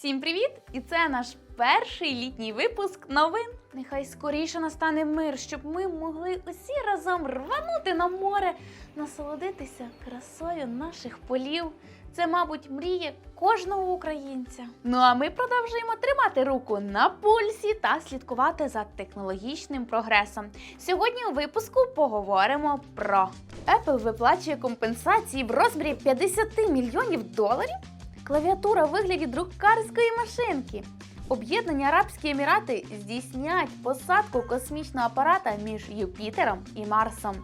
Всім привіт! І це наш перший літній випуск новин. Нехай скоріше настане мир, щоб ми могли усі разом рванути на море, насолодитися красою наших полів. Це, мабуть, мріє кожного українця. Ну а ми продовжуємо тримати руку на пульсі та слідкувати за технологічним прогресом. Сьогодні у випуску поговоримо про Apple виплачує компенсації в розмірі 50 мільйонів доларів. Клавіатура вигляді друкарської машинки. Об'єднані Арабські Емірати здійснять посадку космічного апарата між Юпітером і Марсом.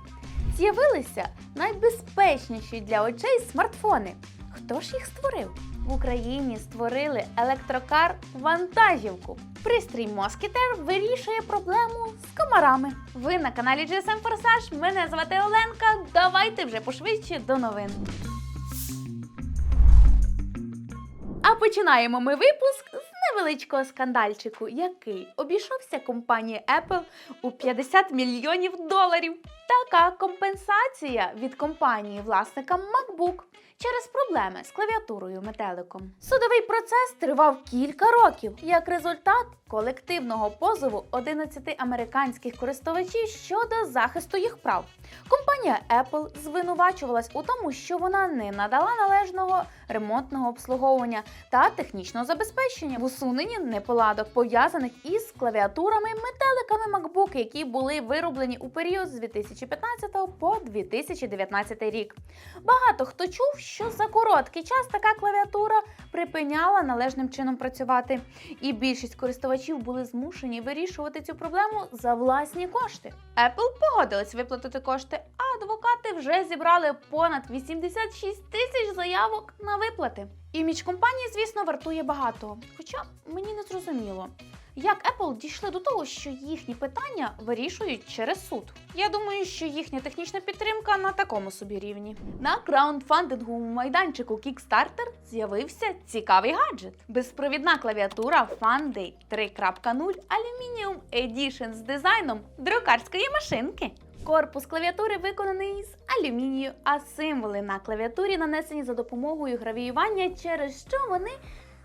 З'явилися найбезпечніші для очей смартфони. Хто ж їх створив? В Україні створили електрокар вантажівку. Пристрій Москітер вирішує проблему з комарами. Ви на каналі GSM Форсаж. Мене звати Оленка. Давайте вже пошвидше до новин. Починаємо ми випуск з невеличкого скандальчику, який обійшовся компанії Apple у 50 мільйонів доларів. Така компенсація від компанії власникам MacBook через проблеми з клавіатурою метеликом. Судовий процес тривав кілька років. Як результат колективного позову 11 американських користувачів щодо захисту їх прав. Компанія Apple звинувачувалась у тому, що вона не надала належного ремонтного обслуговування та технічного забезпечення в усуненні неполадок, пов'язаних із клавіатурами метеликами MacBook, які були вироблені у період з 2015 по 2019 рік. Багато хто чув, що за короткий час така клавіатура припиняла належним чином працювати, і більшість користувачів були змушені вирішувати цю проблему за власні кошти. Apple погодилась виплатити кошти, а адвокати вже зібрали понад 86 тисяч заявок на виплати. Імідж компанії, звісно, вартує багато. Хоча мені не зрозуміло, як Apple дійшли до того, що їхні питання вирішують через суд. Я думаю, що їхня технічна підтримка на такому собі рівні. На краундфандингу майданчику Kickstarter з'явився цікавий гаджет. Безпровідна клавіатура Funday 3.0 Aluminium Edition з дизайном друкарської машинки. Корпус клавіатури виконаний з алюмінію, а символи на клавіатурі нанесені за допомогою гравіювання, через що вони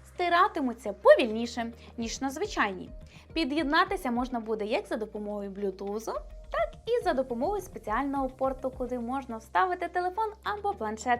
стиратимуться повільніше, ніж на звичайній. Під'єднатися можна буде як за допомогою Bluetooth, так і за допомогою спеціального порту, куди можна вставити телефон або планшет.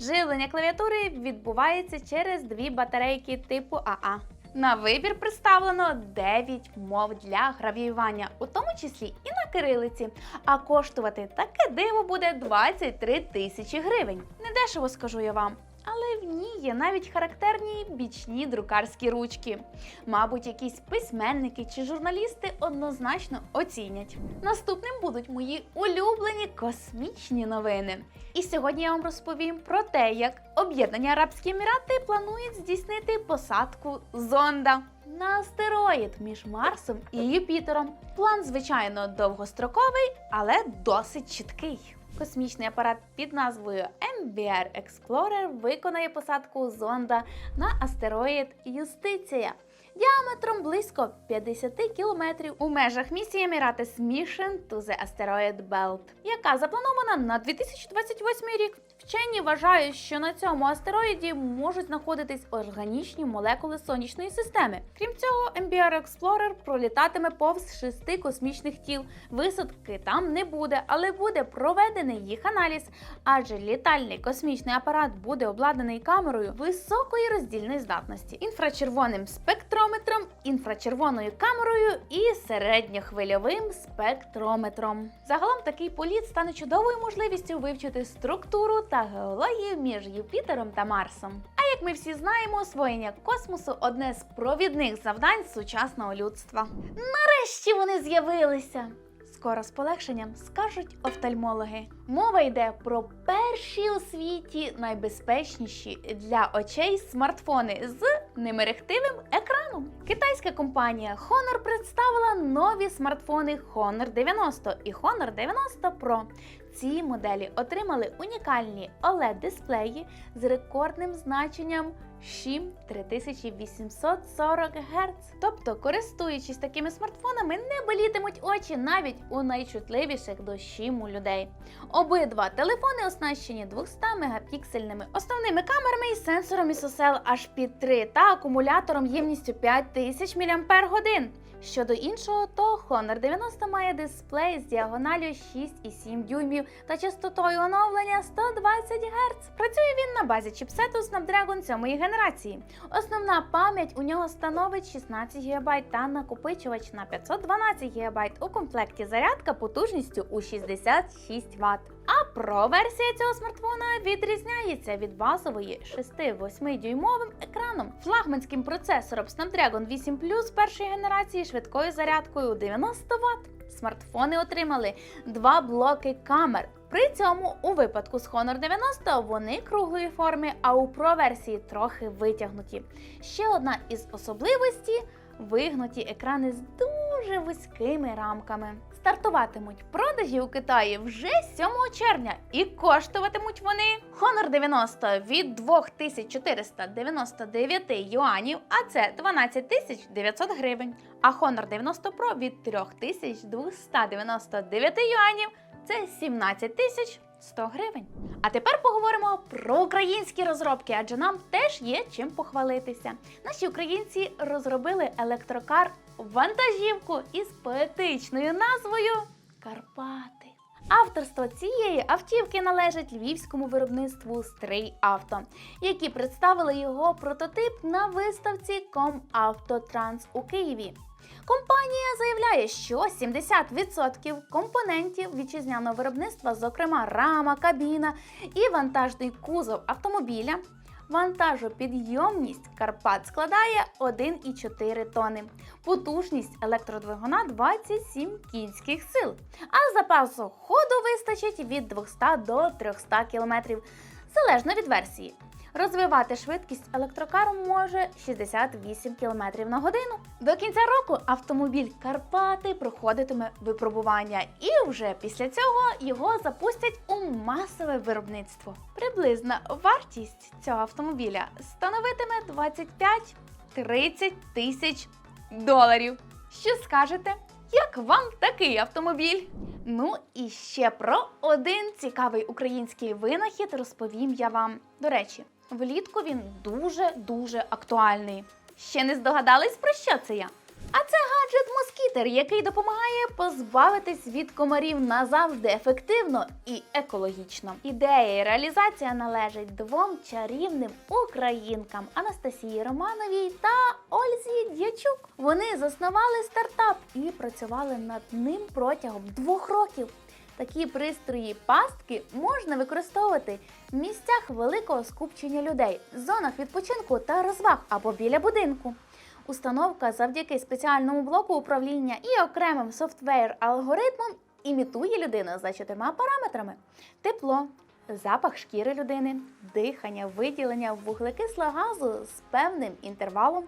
Живлення клавіатури відбувається через дві батарейки типу АА. На вибір представлено 9 мов для гравіювання, у тому числі і на кирилиці. А коштувати таке диво буде 23 тисячі гривень. Недешево скажу я вам. Але в ній є навіть характерні бічні друкарські ручки. Мабуть, якісь письменники чи журналісти однозначно оцінять. Наступним будуть мої улюблені космічні новини. І сьогодні я вам розповім про те, як Об'єднані Арабські Емірати планують здійснити посадку зонда на астероїд між Марсом і Юпітером. План, звичайно, довгостроковий, але досить чіткий. Космічний апарат під назвою MBR Explorer виконає посадку зонда на астероїд Юстиція діаметром близько 50 кілометрів у межах місії Emirates Mission to the Asteroid Belt, яка запланована на 2028 рік. Вчені вважають, що на цьому астероїді можуть знаходитись органічні молекули сонячної системи. Крім цього, MBR Explorer пролітатиме повз шести космічних тіл. Висадки там не буде, але буде проведений їх аналіз, адже літальний космічний апарат буде обладнаний камерою високої роздільної здатності, інфрачервоним спектрометром, інфрачервоною камерою і середньохвильовим спектрометром. Загалом такий політ стане чудовою можливістю вивчити структуру та геологію між Юпітером та Марсом. А як ми всі знаємо, освоєння космосу одне з провідних завдань сучасного людства. Нарешті вони з'явилися. Скоро з полегшенням скажуть офтальмологи. Мова йде про перші у світі найбезпечніші для очей смартфони з немерехтивим екраном. Китайська компанія Honor представила нові смартфони Honor 90 і Honor 90 Pro. Ці моделі отримали унікальні OLED дисплеї з рекордним значенням Шім 3840 Гц. Тобто, користуючись такими смартфонами, не болітимуть очі навіть у найчутливіших до у людей. Обидва телефони оснащені 200 мегапіксельними основними камерами і сенсором ISOCELL HP3 та акумулятором ємністю 5000 мАч. Щодо іншого, то Honor 90 має дисплей з діагоналю 6,7 дюймів та частотою оновлення 120 Гц. Працює він на базі чіпсету Snapdragon 7 генерації. Основна пам'ять у нього становить 16 ГБ та накопичувач на 512 ГБ. У комплекті зарядка потужністю у 66 Вт. А про версія цього смартфона відрізняється від базової 6-8 дюймовим екраном, флагманським процесором Snapdragon 8 Plus першої генерації швидкою зарядкою 90 Вт. Смартфони отримали два блоки камер. При цьому у випадку з Honor 90 вони круглої форми, а у Pro версії трохи витягнуті. Ще одна із особливостей вигнуті екрани з дуже вузькими рамками. Стартуватимуть продажі у Китаї вже 7 червня і коштуватимуть вони Honor 90 від 2499 юанів, а це 12900 гривень. А Honor 90 Pro від 3299 юанів це 17000 гривень. А тепер поговоримо про українські розробки, адже нам теж є чим похвалитися. Наші українці розробили електрокар вантажівку із поетичною назвою Карпати. Авторство цієї автівки належить львівському виробництву Стрий Авто, які представили його прототип на виставці Комавтотранс у Києві. Компанія заявляє, що 70% компонентів вітчизняного виробництва, зокрема рама, кабіна і вантажний кузов автомобіля, вантажопідйомність Карпат складає 1,4 тони, потужність електродвигуна 27 кінських сил, а запасу ходу вистачить від 200 до 300 км, залежно від версії. Розвивати швидкість електрокару може 68 км на годину. До кінця року автомобіль Карпати проходитиме випробування, і вже після цього його запустять у масове виробництво. Приблизна вартість цього автомобіля становитиме 25-30 тисяч доларів. Що скажете? Як вам такий автомобіль? Ну і ще про один цікавий український винахід розповім я вам. До речі, влітку він дуже-дуже актуальний. Ще не здогадались, про що це я? А це гаджет москітер, який допомагає позбавитись від комарів назавжди ефективно і екологічно. Ідея і реалізація належить двом чарівним українкам Анастасії Романовій та Ользі Дячук. Вони заснували стартап і працювали над ним протягом двох років. Такі пристрої пастки можна використовувати в місцях великого скупчення людей, зонах відпочинку та розваг або біля будинку. Установка завдяки спеціальному блоку управління і окремим софтвер-алгоритмом імітує людину за чотирма параметрами: тепло, запах шкіри людини, дихання, виділення вуглекислого газу з певним інтервалом,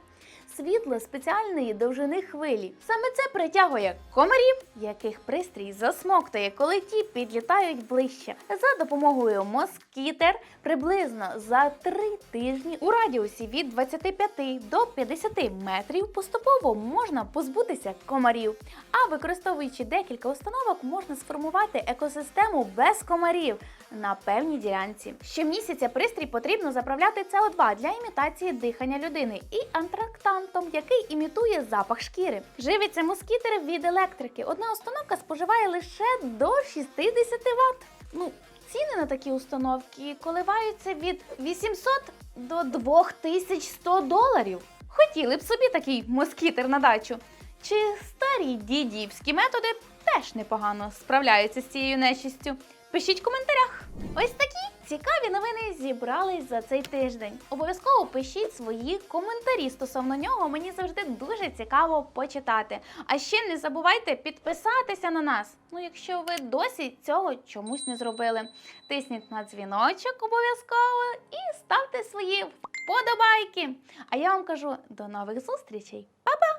світло спеціальної довжини хвилі. Саме це притягує комарів, яких пристрій засмоктує, коли ті підлітають ближче. За допомогою москітер приблизно за три тижні у радіусі від 25 до 50 метрів поступово можна позбутися комарів. А використовуючи декілька установок, можна сформувати екосистему без комарів на певній ділянці. Щомісяця пристрій потрібно заправляти СО2 для імітації дихання людини і антрактантом, який імітує запах шкіри. Живиться москітер від електрики. Одна установка споживає лише до 60 Вт. Ну, ціни на такі установки коливаються від 800 до 2100 доларів. Хотіли б собі такий москітер на дачу. Чи старі дідівські методи теж непогано справляються з цією нечистю? Пишіть в коментарях. Ось такі цікаві новини зібрались за цей тиждень. Обов'язково пишіть свої коментарі стосовно нього. Мені завжди дуже цікаво почитати. А ще не забувайте підписатися на нас. Ну, якщо ви досі цього чомусь не зробили. Тисніть на дзвіночок обов'язково і ставте свої вподобайки. А я вам кажу до нових зустрічей. Па-па!